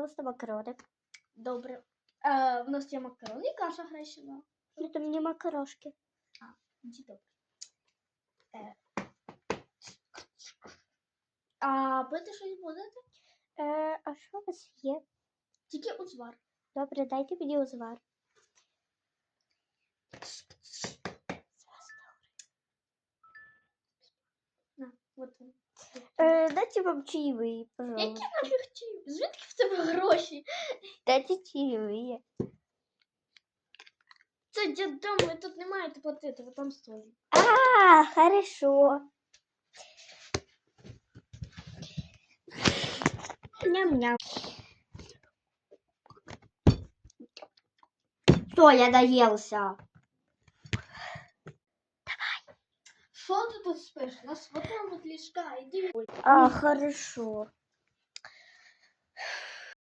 пожалуйста, макароны. Добре. Е, в нас є макарони і каша хрещена. Это мне макарошки. Ді добре. Е. А пити щось будете? Е, а що у вас є? Тільки узвар. Добре, дайте мені узвар. На, от він. Е, дайте вам чаевые, Які пожалуйста. нафіг ті? Звідки в тебе гроші? Дайте чаевые. Це дідом, ви тут не маєте платити, ви там столі. А, хорошо. Ням-ням. Все, я доелся. Що ти тут спиш? У нас вот там от ліжка, іди. А, хорошо.